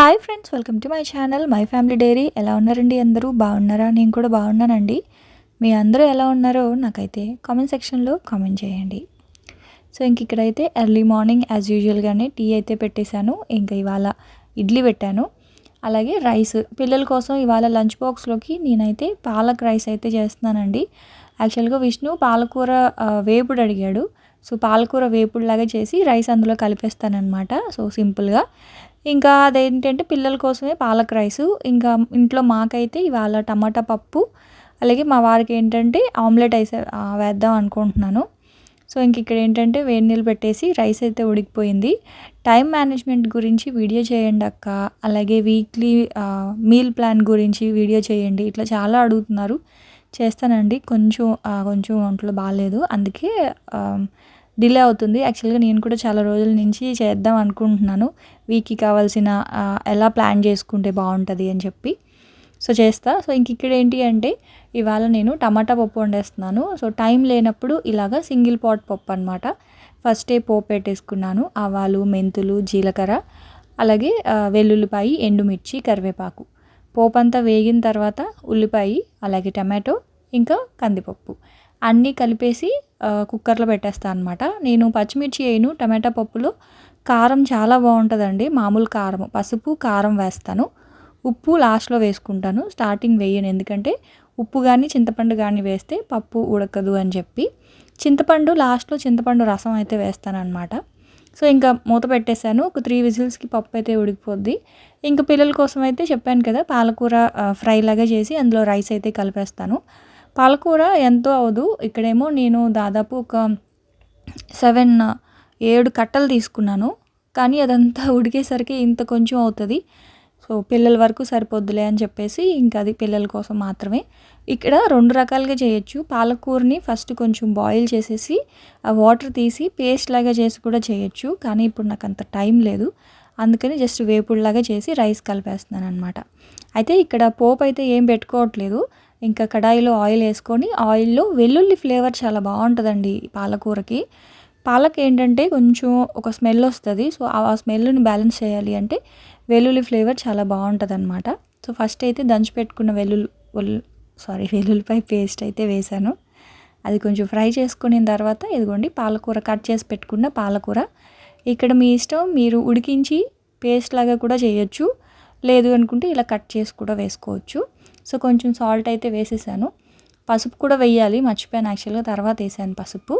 Hi friends welcome to my channel my family diary ఎలా ఉన్నారండి అందరూ? బాగున్నారా? నేను కూడా బాగున్నానండి. మీ అందరూ ఎలా ఉన్నారో నాకైతే కామెంట్ సెక్షన్లో కామెంట్ చేయండి. సో ఇంక ఇక్కడైతే ఎర్లీ మార్నింగ్ యాజ్ యూజువల్గానే టీ అయితే పెట్టేశాను. ఇంకా ఇవాళ ఇడ్లీ పెట్టాను. అలాగే రైస్ పిల్లల కోసం ఇవాళ లంచ్ బాక్స్లోకి నేనైతే పాలక్ రైస్ అయితే చేస్తున్నానండి. యాక్చువల్గా విష్ణు పాలకూర వేపుడు అడిగాడు. సో పాలకూర వేపుడులాగా చేసి రైస్ అందులో కలిపేస్తానమాట సో సింపుల్గా ఇంకా అదేంటంటే పిల్లల కోసమే పాలక్ రైస్. ఇంకా ఇంట్లో మాకైతే ఇవాళ టమాటా పప్పు అలాగే మా వారికి ఏంటంటే ఆమ్లెట్ అయితే వేద్దాం అనుకుంటున్నాను. సో ఇంక ఇక్కడ ఏంటంటే వేడి నీళ్ళు పెట్టేసి రైస్ అయితే ఉడికిపోయింది. టైం మేనేజ్మెంట్ గురించి వీడియో చేయండి అక్క. అలాగే వీక్లీ మీల్ ప్లాన్ గురించి వీడియో చేయండి. ఇట్లా చాలా అడుగుతున్నారు. చేస్తానండి. కొంచెం కొంచెం ఒంట్లో బాగాలేదు. అందుకే డిలే అవుతుంది. యాక్చువల్గా నేను కూడా చాలా రోజుల నుంచి చేద్దాం అనుకుంటున్నాను. వీక్కి కావాల్సిన ఎలా ప్లాన్ చేసుకుంటే బాగుంటుంది అని చెప్పి. సో చేస్తా. సో ఇంక ఇక్కడ ఏంటి అంటే ఇవాళ నేను టమాటా పప్పు వండేస్తున్నాను. సో టైం లేనప్పుడు ఇలాగా సింగిల్ పాట్ పప్పు అనమాట ఫస్టే పోపు పెట్టేసుకున్నాను. ఆవాలు మెంతులు జీలకర్ర అలాగే వెల్లుల్లిపాయి ఎండుమిర్చి కరివేపాకు. పోపు అంతా వేగిన తర్వాత ఉల్లిపాయ అలాగే టమాటో ఇంకా కందిపప్పు. అన్నీ కలిపేసి కుక్కర్లో పెట్టేస్తాను అనమాట నేను పచ్చిమిర్చి వేయను టమాటా పప్పులో. కారం చాలా బాగుంటుందండి మామూలు కారం పసుపు కారం వేస్తాను. ఉప్పు లాస్ట్లో వేసుకుంటాను స్టార్టింగ్ వేయను. ఎందుకంటే ఉప్పు కానీ చింతపండు కానీ వేస్తే పప్పు ఉడకదు అని చెప్పి. చింతపండు లాస్ట్లో చింతపండు రసం అయితే వేస్తానన్నమాట సో ఇంకా మూత పెట్టేశాను. ఒక త్రీ విజిల్స్కి పప్పు అయితే ఉడికిపోద్ది. ఇంకా పిల్లల కోసం అయితే చెప్పాను కదా పాలకూర ఫ్రై లాగా చేసి అందులో రైస్ అయితే కలిపేస్తాను. పాలకూర ఎంతో అవదు. ఇక్కడేమో నేను దాదాపు ఒక సెవెన్ ఏడు కట్టలు తీసుకున్నాను. కానీ అదంతా ఉడికేసరికి ఇంత కొంచెం అవుతుంది. సో పిల్లల వరకు సరిపోద్దులే అని చెప్పేసి ఇంకా అది పిల్లల కోసం మాత్రమే. ఇక్కడ రెండు రకాలుగా చేయొచ్చు. పాలకూరని ఫస్ట్ కొంచెం బాయిల్ చేసేసి ఆ వాటర్ తీసి పేస్ట్ లాగా చేసి కూడా చేయొచ్చు. కానీ ఇప్పుడు నాకు అంత టైం లేదు. అందుకని జస్ట్ వేపుడులాగా చేసి రైస్ కలిపేస్తున్నాను అనమాట అయితే ఇక్కడ పోపు అయితే ఏం పెట్టుకోవట్లేదు. ఇంకా కడాయిలో ఆయిల్ వేసుకొని ఆయిల్లో వెల్లుల్లి ఫ్లేవర్ చాలా బాగుంటుందండి పాలకూరకి. పాలక్ ఏంటంటే కొంచెం ఒక స్మెల్ వస్తుంది సో ఆ స్మెల్ని బ్యాలెన్స్ చేయాలి అంటే వెల్లుల్లి ఫ్లేవర్ చాలా బాగుంటుంది అనమాట సో ఫస్ట్ అయితే దంచి పెట్టుకున్న వెల్లుల్లి సారీ వెల్లుల్లిపాయ పేస్ట్ అయితే వేశాను అది కొంచెం ఫ్రై చేసుకున్న తర్వాత ఇదిగోండి పాలకూర కట్ చేసి పెట్టుకున్న పాలకూర. ఇక్కడ మీ ఇష్టం మీరు ఉడికించి పేస్ట్ లాగా కూడా చేయొచ్చు. లేదు అనుకుంటే ఇలా కట్ చేసి కూడా వేసుకోవచ్చు. సో కొంచెం సాల్ట్ అయితే వేసేసాను. పసుపు కూడా వేయాలి మర్చిపోయాను యాక్చువల్గా తర్వాత వేసాను పసుపు.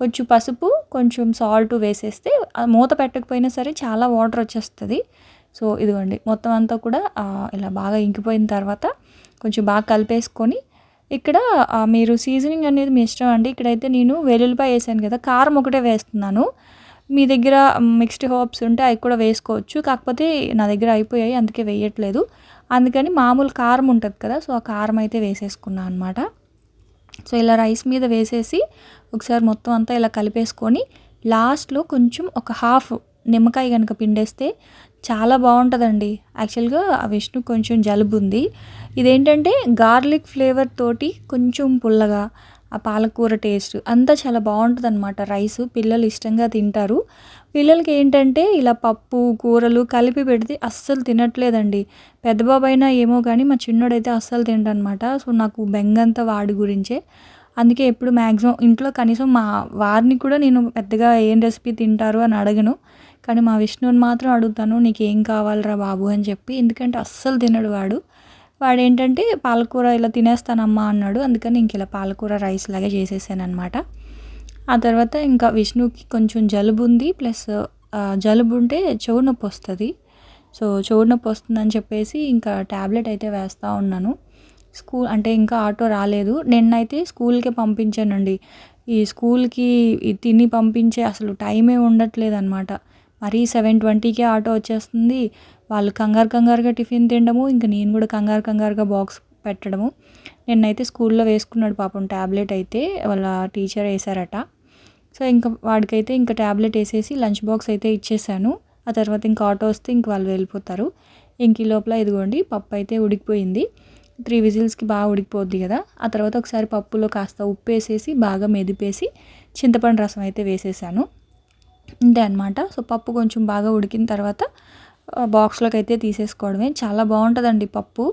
కొంచెం పసుపు కొంచెం సాల్ట్ వేసేస్తే మూత పెట్టకపోయినా సరే చాలా వాటర్ వచ్చేస్తుంది. సో ఇదిగోండి మొత్తం అంతా కూడా ఇలా బాగా ఇంకిపోయిన తర్వాత కొంచెం బాగా కలిపేసుకొని ఇక్కడ మీరు సీజనింగ్ అనేది మీ ఇష్టం అండి. ఇక్కడైతే నేను వెల్లుల్లిపాయ వేసాను కదా కారం ఒకటే వేస్తున్నాను. మీ దగ్గర మిక్స్డ్ హోప్స్ ఉంటే అవి కూడా వేసుకోవచ్చు. కాకపోతే నా దగ్గర అయిపోయాయి అందుకే వేయట్లేదు. అందుకని మామూలు కారం ఉంటుంది కదా సో ఆ కారం అయితే వేసేసుకున్నాను అనమాట సో ఇలా రైస్ మీద వేసేసి ఒకసారి మొత్తం అంతా ఇలా కలిపేసుకొని లాస్ట్లో కొంచెం ఒక హాఫ్ నిమ్మకాయ కనుక పిండేస్తే చాలా బాగుంటుందండి. యాక్చువల్గా ఆ విష్ణు కొంచెం జలుబు ఉంది ఇదేంటంటే గార్లిక్ ఫ్లేవర్ తోటి కొంచెం పుల్లగా ఆ పాలకూర టేస్ట్ అంతా చాలా బాగుంటుంది అనమాట రైస్ పిల్లలు ఇష్టంగా తింటారు. పిల్లలకి ఏంటంటే ఇలా పప్పు కూరలు కలిపి పెడితే అస్సలు తినట్లేదండి. పెద్దబాబు అయినా ఏమో కానీ మా చిన్నోడైతే అస్సలు తినడనమాట సో నాకు బెంగంతా వాడి గురించే. అందుకే ఎప్పుడు మ్యాక్సిమం ఇంట్లో కనీసం మా వారిని కూడా నేను పెద్దగా ఏం రెసిపీ తింటారు అని అడగను. కానీ మా విష్ణుని మాత్రం అడుగుతాను నీకు ఏం కావాలరా బాబు అని చెప్పి. ఎందుకంటే అస్సలు తినడు వాడు. వాడు ఏంటంటే పాలకూర ఇలా తినేస్తానమ్మా అన్నాడు. అందుకని ఇంక ఇలా పాలకూర రైస్ లాగా చేసేసాను అనమాట ఆ తర్వాత ఇంకా విష్ణుకి కొంచెం జలుబు ఉంది. ప్లస్ జలుబు ఉంటే చెవు నొప్పి వస్తుంది. సో చెవు నొప్పి వస్తుందని చెప్పేసి ఇంకా ట్యాబ్లెట్ అయితే వేస్తూ ఉన్నాను. స్కూల్ అంటే ఇంకా ఆటో రాలేదు. నిన్నైతే స్కూల్కే పంపించానండి. ఈ స్కూల్కి ఈ తిని పంపించే అసలు టైమే ఉండట్లేదు అనమాట మరీ సెవెన్ ట్వంటీకే ఆటో వచ్చేస్తుంది. వాళ్ళు కంగారు కంగారుగా టిఫిన్ తినడము ఇంకా నేను కూడా కంగారు కంగారుగా బాక్స్ పెట్టడము. నిన్నైతే స్కూల్లో వేసుకున్నాడు పాపం ట్యాబ్లెట్ అయితే వాళ్ళ టీచర్ వేశారట. సో ఇంకా వాడికైతే ఇంకా ట్యాబ్లెట్ వేసేసి లంచ్ బాక్స్ అయితే ఇచ్చేసాను. ఆ తర్వాత ఇంకా ఆటో వస్తే ఇంక వాళ్ళు వెళ్ళిపోతారు. ఇంక ఈ లోపల ఇదిగోండి పప్పు అయితే ఉడికిపోయింది. త్రీ విజిల్స్కి బాగా ఉడికిపోద్ది కదా. ఆ తర్వాత ఒకసారి పప్పులో కాస్త ఉప్పు వేసేసి బాగా మెదిపేసి చింతపండు రసం అయితే వేసేసాను. అంతే అనమాట సో పప్పు కొంచెం బాగా ఉడికిన తర్వాత బాక్స్లోకి అయితే తీసేసుకోవడమే. చాలా బాగుంటుందండి పప్పు.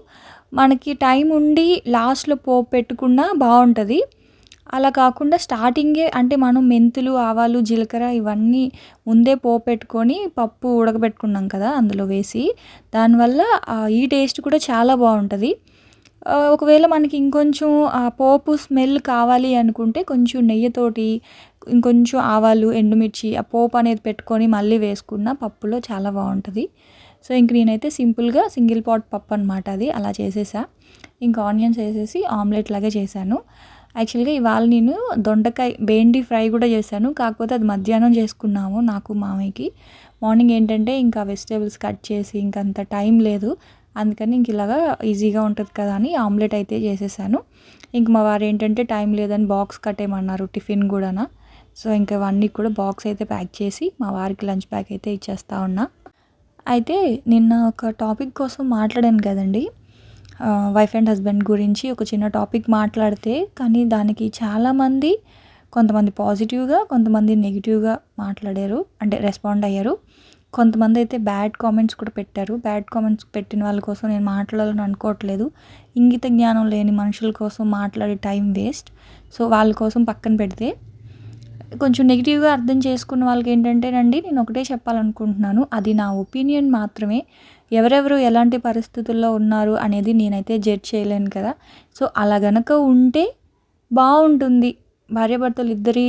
మనకి టైం ఉండి లాస్ట్లో పోపు పెట్టుకున్నా బాగుంటుంది. అలా కాకుండా స్టార్టింగే అంటే మనం మెంతులు ఆవాలు జీలకర్ర ఇవన్నీ ముందే పోపు పెట్టుకొని పప్పు ఉడకబెట్టుకున్నాం కదా అందులో వేసి. దానివల్ల ఈ టేస్ట్ కూడా చాలా బాగుంటుంది. ఒకవేళ మనకి ఇంకొంచెం ఆ పోపు స్మెల్ కావాలి అనుకుంటే కొంచెం నెయ్యితోటి ఇంకొంచెం ఆవాలు ఎండుమిర్చి ఆ పోపు అనేది పెట్టుకొని మళ్ళీ వేసుకున్న పప్పులో చాలా బాగుంటుంది. సో ఇంక నేనైతే సింపుల్గా సింగిల్ పాట్ పప్పు అనమాట అది అలా చేసేసా. ఇంకా ఆనియన్స్ వేసేసి ఆమ్లెట్ లాగా చేశాను. యాక్చువల్గా ఇవాళ నేను దొండకాయ బేండి ఫ్రై కూడా చేశాను కాకపోతే అది మధ్యాహ్నం చేసుకున్నాము నాకు మామయ్యకి. మార్నింగ్ ఏంటంటే ఇంకా వెజిటేబుల్స్ కట్ చేసి ఇంకంత టైం లేదు అందుకని ఇంక ఇలాగా ఈజీగా ఉంటుంది కదా అని ఆమ్లెట్ అయితే చేసేసాను. ఇంక మా వారు ఏంటంటే టైం లేదని బాక్స్ కట్టేయమన్నారు టిఫిన్ కూడానా. సో ఇంకా అవన్నీ కూడా బాక్స్ అయితే ప్యాక్ చేసి మా వారికి లంచ్ ప్యాక్ అయితే ఇచ్చేస్తా ఉన్నా. అయితే నిన్న ఒక టాపిక్ కోసం మాట్లాడాను కదండి. వైఫ్ అండ్ హస్బెండ్ గురించి ఒక చిన్న టాపిక్ మాట్లాడితే కానీ దానికి చాలామంది కొంతమంది పాజిటివ్గా కొంతమంది నెగిటివ్గా మాట్లాడారు అంటే రెస్పాండ్ అయ్యారు. కొంతమంది అయితే బ్యాడ్ కామెంట్స్ కూడా పెట్టారు. బ్యాడ్ కామెంట్స్ పెట్టిన వాళ్ళ కోసం నేను మాట్లాడాలని అనుకోవట్లేదు. ఇంగిత జ్ఞానం లేని మనుషుల కోసం మాట్లాడే టైం వేస్ట్ సో వాళ్ళ కోసం పక్కన పెడితే కొంచెం నెగిటివ్గా అర్థం చేసుకున్న వాళ్ళకి ఏంటంటేనండి నేను ఒకటే చెప్పాలనుకుంటున్నాను. అది నా ఒపీనియన్ మాత్రమే. ఎవరెవరు ఎలాంటి పరిస్థితుల్లో ఉన్నారు అనేది నేనైతే జడ్జ్ చేయలేను కదా. సో అలా గనక ఉంటే బాగుంటుంది. భార్యాభర్తలు ఇద్దరి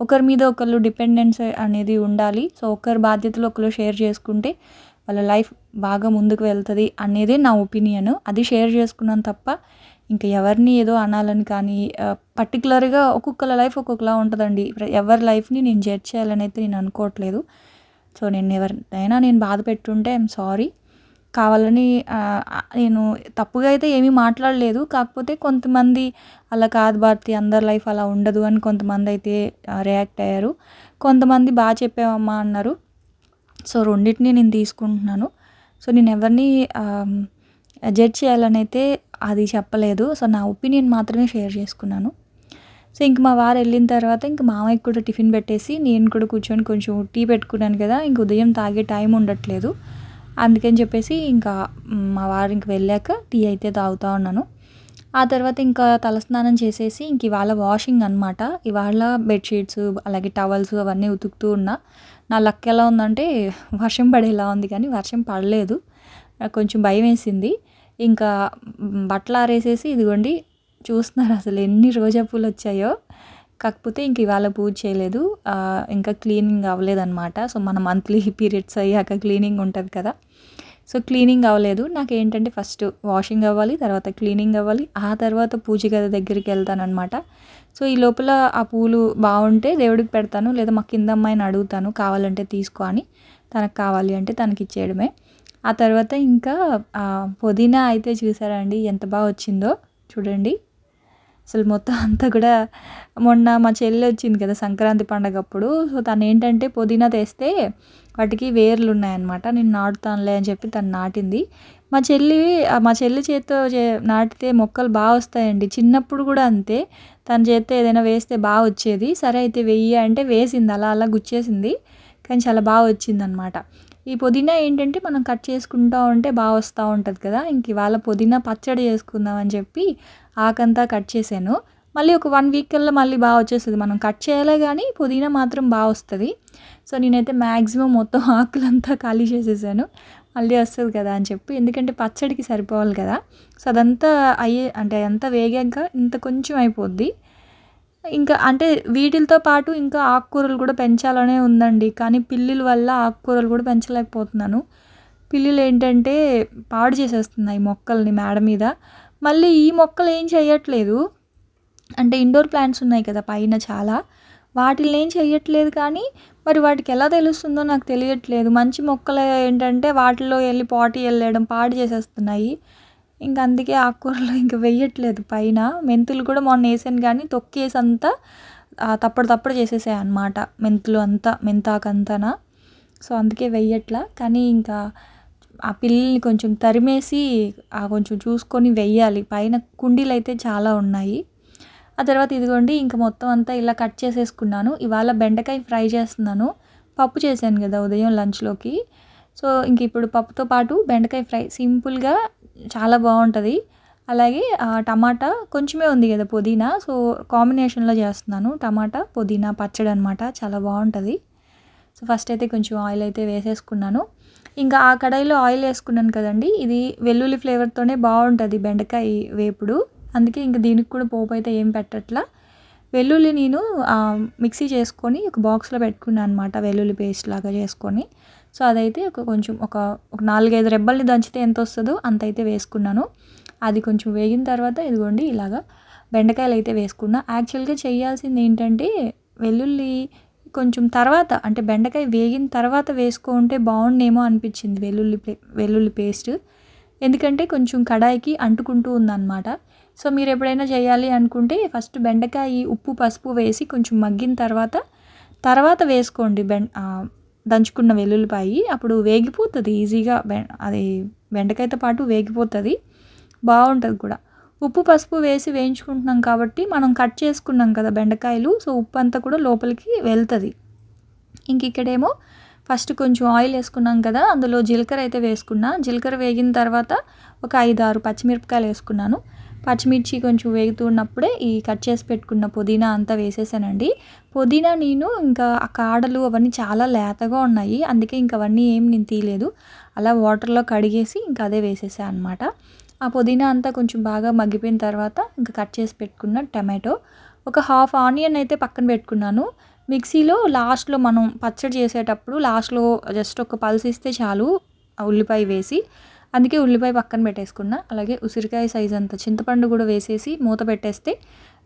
ఒకరి మీద ఒకళ్ళు డిపెండెన్స్ అనేది ఉండాలి. సో ఒకరి బాధ్యతలు ఒకరు షేర్ చేసుకుంటే వాళ్ళ లైఫ్ బాగా ముందుకు వెళ్తుంది అనేది నా ఒపీనియన్ అది షేర్ చేసుకున్నాను తప్ప ఇంకా ఎవరిని ఏదో అనాలని కానీ పర్టికులర్గా ఒక్కొక్కల లైఫ్ ఒక్కొక్కలా ఉంటుందండి. ఎవరి లైఫ్ని నేను జడ్జ్ చేయాలని అయితే నేను అనుకోవట్లేదు. సో నేను ఎవరినైనా నేను బాధ పెట్టుంటే ఐఎమ్ సారీ కావాలని నేను తప్పుగా అయితే ఏమీ మాట్లాడలేదు. కాకపోతే కొంతమంది అలా కాదు భారతి అందరి లైఫ్ అలా ఉండదు అని కొంతమంది అయితే రియాక్ట్ అయ్యారు. కొంతమంది బాగా చెప్పావమ్మా అన్నారు. సో రెండింటిని నేను తీసుకుంటున్నాను. సో నేను ఎవరిని జడ్జ్ చేయాలని అయితే అది చెప్పలేదు. సో నా ఒపీనియన్ మాత్రమే షేర్ చేసుకున్నాను. సో ఇంక మా వారు వెళ్ళిన తర్వాత ఇంక మామయ్యకి కూడా టిఫిన్ పెట్టేసి నేను కూడా కూర్చొని కొంచెం టీ పెట్టుకున్నాను కదా ఇంక ఉదయం తాగే టైం ఉండట్లేదు. అందుకని చెప్పేసి ఇంకా మా వారు ఇంక వెళ్ళాక టీ అయితే తాగుతూ ఉన్నాను. ఆ తర్వాత ఇంకా తలస్నానం చేసేసి ఇంక ఇవాళ వాషింగ్ అనమాట ఇవాళ బెడ్షీట్స్ అలాగే టవల్స్ అవన్నీ ఉతుకుతూ ఉన్నా. నా లక్ ఎలా ఉందంటే వర్షం పడేలా ఉంది కానీ వర్షం పడలేదు. కొంచెం భయం వేసింది. ఇంకా బట్టలు ఆరేసేసి ఇదిగోండి చూస్తున్నారు అసలు ఎన్ని రోజా పూలు వచ్చాయో కాకపోతే ఇంక ఇవాళ పూజ చేయలేదు. ఇంకా క్లీనింగ్ అవ్వలేదన్నమాట. సో మన మంత్లీ పీరియడ్స్ అయ్యాక క్లీనింగ్ ఉంటుంది కదా. సో క్లీనింగ్ అవ్వలేదు. నాకు ఏంటంటే ఫస్ట్ వాషింగ్ అవ్వాలి తర్వాత క్లీనింగ్ అవ్వాలి ఆ తర్వాత పూజ గది దగ్గరికి వెళ్తానమాట సో ఈ లోపల ఆ పూలు బాగుంటే దేవుడికి పెడతాను లేదా మా కింద అమ్మాయిని అడుగుతాను కావాలంటే తీసుకో అని తనకు కావాలి అంటే తనకి ఇచ్చేయడమే ఆ తర్వాత ఇంకా పుదీనా అయితే చూసారండి ఎంత బాగా వచ్చిందో చూడండి. అసలు మొత్తం అంతా కూడా మొన్న మా చెల్లి వచ్చింది కదా సంక్రాంతి పండగ అప్పుడు సో తను ఏంటంటే పుదీనా తెస్తే వాటికి వేర్లు ఉన్నాయన్నమాట నేను నాటుతానులే అని చెప్పి తను నాటింది. మా చెల్లి మా చెల్లి చేతితో నాటితే మొక్కలు బాగా వస్తాయండి చిన్నప్పుడు కూడా అంతే. తన చేత్తో ఏదైనా వేస్తే బాగా వచ్చేది సరే అయితే వెయ్యి అంటే వేసింది అలా అలా గుచ్చేసింది కానీ చాలా బాగా వచ్చిందనమాట ఈ పుదీనా ఏంటంటే మనం కట్ చేసుకుంటూ ఉంటే బాగా వస్తూ ఉంటుంది కదా. ఇంక ఇవాళ పుదీనా పచ్చడి చేసుకుందాం అని చెప్పి ఆకంతా కట్ చేశాను. మళ్ళీ ఒక వన్ వీక్ కల్లా మళ్ళీ బాగా వచ్చేస్తుంది. మనం కట్ చేయాలే కానీ పుదీనా మాత్రం బాగా వస్తుంది. సో నేనైతే మ్యాక్సిమం మొత్తం ఆకులంతా ఖాళీ చేసేసాను. మళ్ళీ వస్తుంది కదా అని చెప్పి. ఎందుకంటే పచ్చడికి సరిపోవాలి కదా. సో అదంతా అయ్యే అంటే అంతా వేగాక ఇంత కొంచెం అయిపోద్ది. ఇంకా అంటే వీటితో పాటు ఇంకా ఆకుకూరలు కూడా పెంచాలనే ఉందండి. కానీ పిల్లుల వల్ల ఆకుకూరలు కూడా పెంచలేకపోతున్నాను. పిల్లులు ఏంటంటే పాడు చేసేస్తున్నాయి మొక్కల్ని మేడ మీద. మళ్ళీ ఈ మొక్కలు ఏం చేయట్లేదు. అంటే ఇండోర్ ప్లాంట్స్ ఉన్నాయి కదా పైన చాలా. వాటిని ఏం చేయట్లేదు కానీ మరి వాటికి ఎలా తెలుస్తుందో నాకు తెలియట్లేదు. మంచి మొక్కలు ఏంటంటే వాటిలో వెళ్ళి పాటి వెళ్ళడం పాడు చేసేస్తున్నాయి. ఇంక అందుకే ఆకుకూరలు ఇంక వెయ్యట్లేదు. పైన మెంతులు కూడా మొన్న వేసాను కానీ తొక్కేసి అంతా తప్పుడు తప్పుడు చేసేసాయి అనమాట మెంతులు అంతా మెంతాకంతనా. సో అందుకే వెయ్యట్లా. కానీ ఇంకా ఆ పిల్లల్ని కొంచెం తరిమేసి కొంచెం చూసుకొని వెయ్యాలి. పైన కుండీలు అయితే చాలా ఉన్నాయి. ఆ తర్వాత ఇదిగోండి ఇంకా మొత్తం అంతా ఇలా కట్ చేసేసుకున్నాను. ఇవాళ బెండకాయ ఫ్రై చేస్తున్నాను. పప్పు చేశాను కదా ఉదయం లంచ్లోకి. సో ఇంక ఇప్పుడు పప్పుతో పాటు బెండకాయ ఫ్రై. సింపుల్గా చాలా బాగుంటుంది. అలాగే టమాటా కొంచెమే ఉంది కదా పుదీనా. సో కాంబినేషన్లో చేస్తున్నాను. టమాటా పుదీనా పచ్చడి అనమాట చాలా బాగుంటుంది. సో ఫస్ట్ అయితే కొంచెం ఆయిల్ అయితే వేసేసుకున్నాను. ఇంకా ఆ కడాయిలో ఆయిల్ వేసుకున్నాను కదండి. ఇది వెల్లుల్లి ఫ్లేవర్తోనే బాగుంటుంది బెండకాయ వేపుడు. అందుకే ఇంకా దీనికి కూడా పోపు అయితే ఏం పెట్టట్లా. వెల్లుల్లి నేను మిక్సీ చేసుకొని ఒక బాక్స్లో పెట్టుకున్నాను అనమాట వెల్లుల్లి పేస్ట్ లాగా చేసుకొని. సో అదైతే ఒక కొంచెం ఒక ఒక నాలుగైదు రెబ్బల్ని దంచితే ఎంత వస్తుందో అంత అయితే వేసుకున్నాను. అది కొంచెం వేగిన తర్వాత ఇదిగోండి ఇలాగా బెండకాయలు అయితే వేసుకున్నా. యాక్చువల్గా చేయాల్సింది ఏంటంటే వెల్లుల్లి కొంచెం తర్వాత అంటే బెండకాయ వేగిన తర్వాత వేసుకుంటే బాగుండేమో అనిపించింది వెల్లుల్లి వెల్లుల్లి పేస్ట్. ఎందుకంటే కొంచెం కడాయికి అంటుకుంటూ ఉందన్నమాట. సో మీరు ఎప్పుడైనా చేయాలి అనుకుంటే ఫస్ట్ బెండకాయ ఉప్పు పసుపు వేసి కొంచెం మగ్గిన తర్వాత తర్వాత వేసుకోండి బెం దంచుకున్న వెల్లుల్లిపాయి అప్పుడు వేగిపోతుంది ఈజీగా అది బెండకాయతో పాటు వేగిపోతుంది. బాగుంటుంది కూడా. ఉప్పు పసుపు వేసి వేయించుకుంటున్నాం కాబట్టి మనం కట్ చేసుకున్నాం కదా బెండకాయలు సో ఉప్పు అంతా కూడా లోపలికి వెళ్తుంది. ఇంక ఇక్కడేమో ఫస్ట్ కొంచెం ఆయిల్ వేసుకున్నాం కదా అందులో జీలకర్ర అయితే వేసుకున్నా. జీలకర్ర వేగిన తర్వాత ఒక ఐదు ఆరు పచ్చిమిరపకాయలు వేసుకున్నాను. పచ్చిమిర్చి కొంచెం వేగుతున్నప్పుడే ఈ కట్ చేసి పెట్టుకున్న పుదీనా అంతా వేసేసానండి. పుదీనా నేను ఇంకా ఆ కాడలు అవన్నీ చాలా లేతగా ఉన్నాయి. అందుకే ఇంక అవన్నీ ఏం నేను తీయలేదు. అలా వాటర్లో కడిగేసి ఇంకా అదే వేసేసాను అనమాట ఆ పుదీనా అంతా కొంచెం బాగా మగ్గిపోయిన తర్వాత ఇంకా కట్ చేసి పెట్టుకున్న టమాటో. ఒక హాఫ్ ఆనియన్ అయితే పక్కన పెట్టుకున్నాను. మిక్సీలో లాస్ట్లో మనం పచ్చడి చేసేటప్పుడు లాస్ట్లో జస్ట్ ఒక పల్స్ ఇస్తే చాలు ఉల్లిపాయ వేసి. అందుకే ఉల్లిపాయ పక్కన పెట్టేసుకున్నా. అలాగే ఉసిరికాయ సైజ్ అంత చింతపండు కూడా వేసేసి మూత పెట్టేస్తే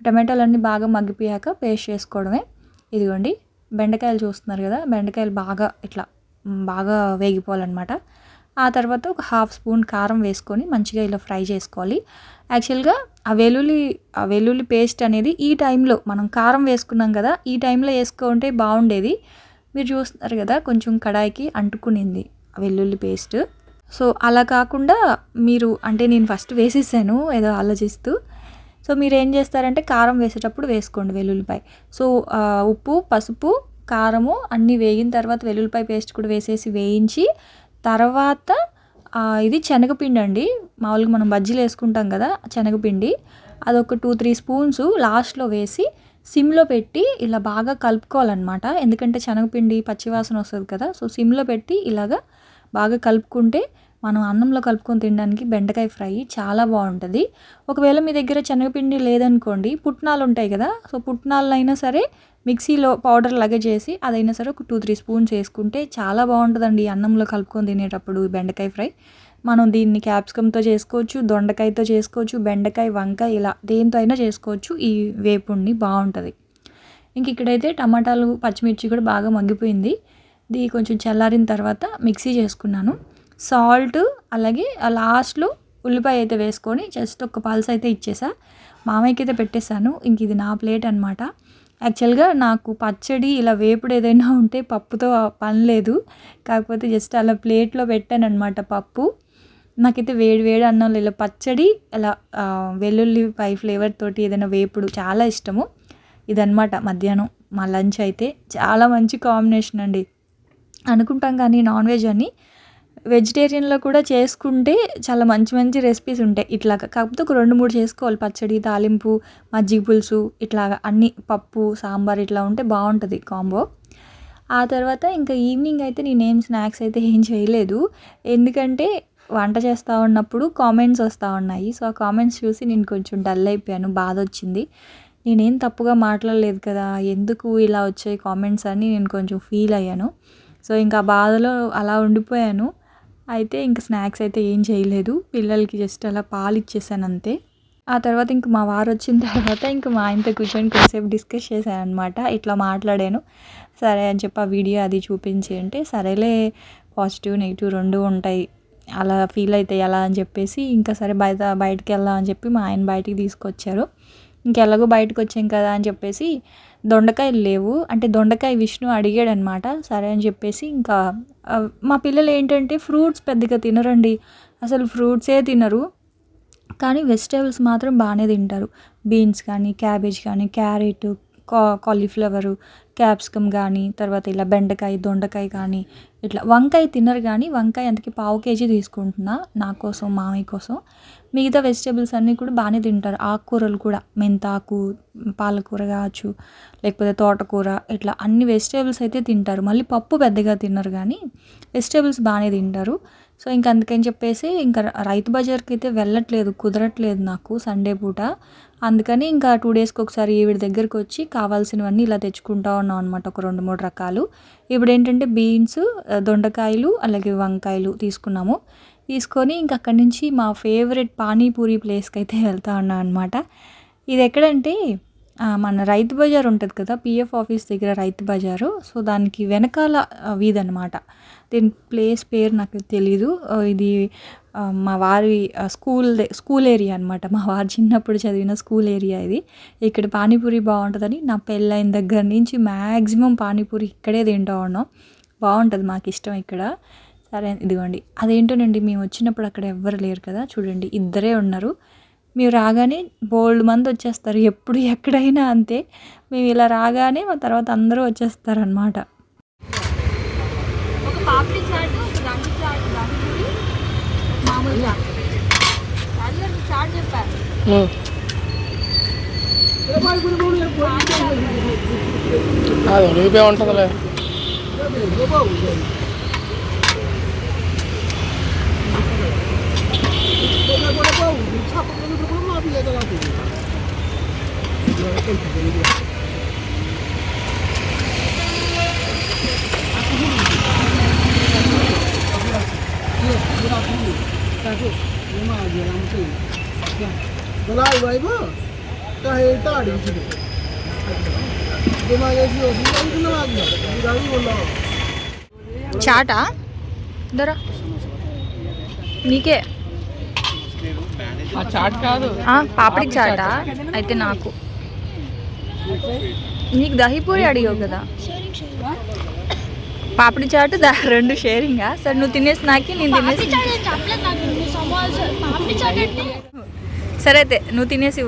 టమాటాలన్నీ బాగా మగ్గిపోయాక పేస్ట్ చేసుకోవడమే. ఇదిగోండి బెండకాయలు చూస్తున్నారు కదా బెండకాయలు బాగా ఇట్లా బాగా వేగిపోవాలన్నమాట. ఆ తర్వాత ఒక హాఫ్ స్పూన్ కారం వేసుకొని మంచిగా ఇలా ఫ్రై చేసుకోవాలి. యాక్చువల్గా ఆ వెల్లుల్లి ఆ వెల్లుల్లి పేస్ట్ అనేది ఈ టైంలో మనం కారం వేసుకున్నాం కదా ఈ టైంలో వేసుకుంటే బాగుండేది. మీరు చూస్తున్నారు కదా కొంచెం కడాయికి అంటుకునింది వెల్లుల్లి పేస్ట్ సో అలా కాకుండా మీరు అంటే నేను ఫస్ట్ వేసేసాను ఏదో ఆలోచిస్తూ. సో మీరు ఏం చేస్తారంటే కారం వేసేటప్పుడు వేసుకోండి వెల్లుల్లిపాయ. సో ఉప్పు పసుపు కారము అన్నీ వేగిన తర్వాత వెల్లుల్లిపాయ పేస్ట్ కూడా వేసేసి వేయించి తర్వాత ఇది శనగపిండి అండి. మామూలుగా మనం బజ్జీలు వేసుకుంటాం కదా శనగపిండి. అదొక టూ త్రీ స్పూన్స్ లాస్ట్లో వేసి సిమ్లో పెట్టి ఇలా బాగా కలుపుకోవాలన్నమాట. ఎందుకంటే శనగపిండి పచ్చివాసన వస్తుంది కదా సో సిమ్లో పెట్టి ఇలాగా బాగా కలుపుకుంటే మనం అన్నంలో కలుపుకొని తినడానికి బెండకాయ ఫ్రై చాలా బాగుంటుంది. ఒకవేళ మీ దగ్గర శనగపిండి లేదనుకోండి పుట్నాలు ఉంటాయి కదా సో పుట్నాలు అయినా సరే మిక్సీలో పౌడర్ లాగా చేసి అదైనా సరే ఒక టూ త్రీ స్పూన్స్ వేసుకుంటే చాలా బాగుంటుందండి అన్నంలో కలుపుకొని తినేటప్పుడు బెండకాయ ఫ్రై. మనం దీన్ని క్యాప్సికమ్తో చేసుకోవచ్చు దొండకాయతో చేసుకోవచ్చు బెండకాయ వంకాయ ఇలా దేంతో అయినా చేసుకోవచ్చు ఈ వేపుడిని బాగుంటుంది. ఇంక ఇక్కడైతే టమాటాలు పచ్చిమిర్చి కూడా బాగా మగ్గిపోయింది. ఇది కొంచెం చల్లారిన తర్వాత మిక్సీ చేసుకున్నాను. సాల్ట్ అలాగే లాస్ట్లో ఉల్లిపాయ అయితే వేసుకొని జస్ట్ ఒక పల్స్ అయితే ఇచ్చేసా. మామయ్యకి అయితే పెట్టేశాను. ఇంక ఇది నా ప్లేట్ అనమాట యాక్చువల్గా నాకు పచ్చడి ఇలా వేపుడు ఏదైనా ఉంటే పప్పుతో పని లేదు. కాకపోతే జస్ట్ అలా ప్లేట్లో పెట్టాను అనమాట పప్పు. నాకైతే వేడి వేడి అన్నం ఇలా పచ్చడి అలా వెల్లుల్లి పై ఫ్లేవర్ తోటి ఏదైనా వేపుడు చాలా ఇష్టము. ఇదనమాట మధ్యాహ్నం మా లంచ్ అయితే. చాలా మంచి కాంబినేషన్ అండి. అనుకుంటాం కానీ నాన్ వెజ్ అని. వెజిటేరియన్లో కూడా చేసుకుంటే చాలా మంచి మంచి రెసిపీస్ ఉంటాయి. ఇట్లాగా కాకపోతే ఒక రెండు మూడు చేసుకోవాలి. పచ్చడి తాలింపు మజ్జిగ పులుసు ఇట్లాగా అన్ని పప్పు సాంబార్ ఇట్లా ఉంటే బాగుంటుంది కాంబో. ఆ తర్వాత ఇంకా ఈవినింగ్ అయితే నేనేం స్నాక్స్ అయితే ఏం చేయలేదు. ఎందుకంటే వంట చేస్తూ ఉన్నప్పుడు కామెంట్స్ వస్తూ ఉన్నాయి. సో ఆ కామెంట్స్ చూసి నేను కొంచెం డల్ అయిపోయాను. బాధ వచ్చింది. నేనేం తప్పుగా మాట్లాడలేదు కదా? ఎందుకు ఇలా వచ్చే కామెంట్స్ అని నేను కొంచెం ఫీల్ అయ్యాను. సో ఇంకా బాధలో అలా ఉండిపోయాను. అయితే ఇంక స్నాక్స్ అయితే ఏం చేయలేదు. పిల్లలకి జస్ట్ అలా పాలు ఇచ్చేసాను అంతే. ఆ తర్వాత ఇంక మా వారు వచ్చిన తర్వాత ఇంక మా ఆయనతో కూర్చొని కొద్దిసేపు డిస్కస్ చేశాను అనమాట ఇట్లా మాట్లాడాను. సరే అని చెప్పి ఆ వీడియో అది చూపించి అంటే సరేలే పాజిటివ్ నెగిటివ్ రెండు ఉంటాయి. అలా ఫీల్ అవుతాయి ఎలా అని చెప్పేసి ఇంకా సరే బయట బయటకు వెళ్దాం అని చెప్పి మా ఆయన బయటికి తీసుకొచ్చారు. ఇంకెలాగో బయటకు వచ్చాం కదా అని చెప్పేసి దొండకాయలు లేవు. అంటే దొండకాయ విష్ణు అడిగాడు అనమాట సరే అని చెప్పేసి ఇంకా మా పిల్లలు ఏంటంటే ఫ్రూట్స్ పెద్దగా తినరండి. అసలు ఫ్రూట్సే తినరు. కానీ వెజిటేబుల్స్ మాత్రం బాగానే తింటారు. బీన్స్ కానీ క్యాబేజ్ కానీ క్యారెట్ కా కాలీఫ్లవరు క్యాప్సికమ్ కానీ తర్వాత ఇలా బెండకాయ దొండకాయ కానీ ఇట్లా వంకాయ తినరు కానీ వంకాయ అందుకే పావు కేజీ తీసుకుంటున్నా నా కోసం మామయ్య కోసం. మిగతా వెజిటేబుల్స్ అన్నీ కూడా బాగానే తింటారు. ఆకుకూరలు కూడా మెంతాకు పాలకూర కావచ్చు లేకపోతే తోటకూర ఇట్లా అన్ని వెజిటేబుల్స్ అయితే తింటారు. మళ్ళీ పప్పు పెద్దగా తినరు కానీ వెజిటేబుల్స్ బాగానే తింటారు. సో ఇంక అందుకని చెప్పేసి ఇంకా రైతు బజార్కి అయితే వెళ్ళట్లేదు కుదరట్లేదు నాకు సండే పూట. అందుకని ఇంకా టూ డేస్కి ఒకసారి ఈవిడ దగ్గరికి వచ్చి కావాల్సినవన్నీ ఇలా తెచ్చుకుంటా ఉన్నాం అనమాట ఒక రెండు మూడు రకాలు. ఇప్పుడు ఏంటంటే బీన్స్ దొండకాయలు అలాగే వంకాయలు తీసుకున్నాము. తీసుకొని ఇంక అక్కడి నుంచి మా ఫేవరెట్ పానీపూరి ప్లేస్కి అయితే వెళ్తా ఉన్నాం అనమాట ఇది ఎక్కడంటే మన రైతు బజార్ ఉంటుంది కదా పిఎఫ్ ఆఫీస్ దగ్గర రైతు బజారు. సో దానికి వెనకాల వీధి అనమాట దీని ప్లేస్ పేరు నాకు తెలీదు. ఇది మా వారి స్కూల్ దే- స్కూల్ ఏరియా అనమాట మా వారు చిన్నప్పుడు చదివిన స్కూల్ ఏరియా ఇది. ఇక్కడ పానీపూరి బాగుంటుందని నా పెళ్ళైన దగ్గర నుంచి మ్యాక్సిమం పానీపూరి ఇక్కడే తింటూ ఉన్నాం. బాగుంటుంది మాకు ఇష్టం ఇక్కడ. సరే ఇదిగోండి. అదేంటోనండి మేము వచ్చినప్పుడు అక్కడ ఎవ్వరు లేరు కదా చూడండి ఇద్దరే ఉన్నారు. మేము రాగానే బోల్డ్ మంది వచ్చేస్తారు. ఎప్పుడు ఎక్కడైనా అంతే. మేము ఇలా రాగానే మా తర్వాత అందరూ వచ్చేస్తారనమాట ఒక పాపిడి చాట్ ఒక రంగు చాట్ రంగుడి మామూలుగా. చాట్ చెప్పారు అది ఉడిగిపోయి ఉంటుందిలే Abi ya da चाटा दरा नीके పాపిడి చాటా? అయితే నాకు. నీకు దహిపూరి అడిగావు కదా? పాపిడి చాటు దా రెండు షేరింగా? సరే నువ్వు తినేసి నాకి నేను తినేసి సరే అయితే నువ్వు తినేసి.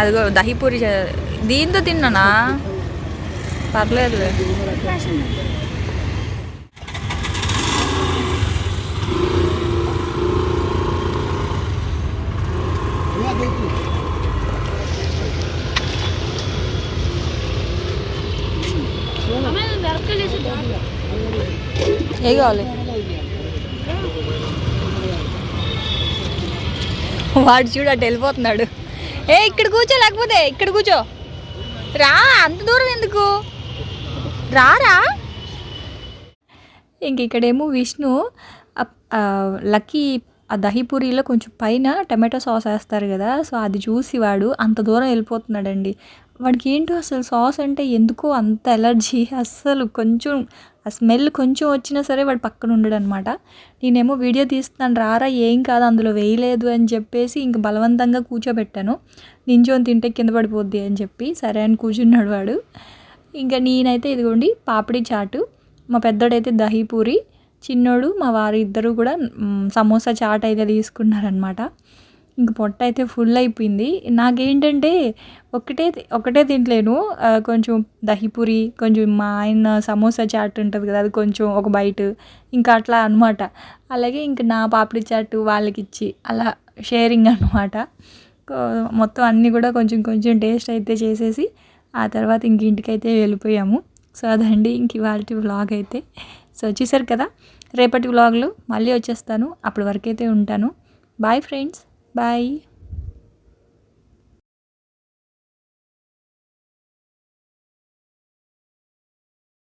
అదిగో దహిపూరి దీంతో తిన్నానా? పర్లేదులే. Ya ఏ కావాలి? వాడు చూడు అటు వెళ్ళిపోతున్నాడు. ఏ ఇక్కడ కూర్చో లేకపోతే ఇక్కడ కూర్చో. రా అంత దూరం ఎందుకు? రారా? ఇంక ఇక్కడేమో విష్ణు ఆ, లక్కీ ఆ దహీపూరిలో కొంచెం పైన టమాటో సాస్ వేస్తారు కదా సో అది చూసి వాడు అంత దూరం వెళ్ళిపోతున్నాడండి. వాడికి ఏంటో అసలు సాస్ అంటే ఎందుకో అంత ఎలర్జీ. అస్సలు కొంచెం ఆ స్మెల్ కొంచెం వచ్చినా సరే వాడు పక్కన ఉండడు అనమాట నేనేమో వీడియో తీస్తున్నాను రారా ఏం కాదు అందులో వేయలేదు అని చెప్పేసి ఇంక బలవంతంగా కూర్చోబెట్టాను. నించోని తింటే కింద పడిపోద్ది అని చెప్పి సరే అని కూర్చున్నాడు వాడు. ఇంకా నేనైతే ఇదిగోండి పాపిడి చాటు మా పెద్దోడైతే దహీపూరి చిన్నోడు మా వారి ఇద్దరు కూడా సమోసా చాట్ అయితే తీసుకున్నారనమాట. ఇంక పొట్ట అయితే ఫుల్ అయిపోయింది. నాకేంటంటే ఒకటే ఒకటే తింటలేను. కొంచెం దహిపూరి కొంచెం మా ఆయన సమోసా చాట్ ఉంటుంది కదా అది కొంచెం ఒక బైట్ ఇంకా అట్లా అనమాట అలాగే ఇంక నా పాపిడి చాటు వాళ్ళకి ఇచ్చి అలా షేరింగ్ అనమాట మొత్తం అన్నీ కూడా కొంచెం కొంచెం టేస్ట్ అయితే చేసేసి ఆ తర్వాత ఇంక ఇంటికైతే వెళ్ళిపోయాము. సో అదండి ఇంక ఇవాళ వ్లాగ్ అయితే. సో వచ్చేసారు కదా రేపటి వ్లాగ్లో మళ్ళీ వచ్చేస్తాను. అప్పటి వరకు అయితే ఉంటాను. Bye friends bye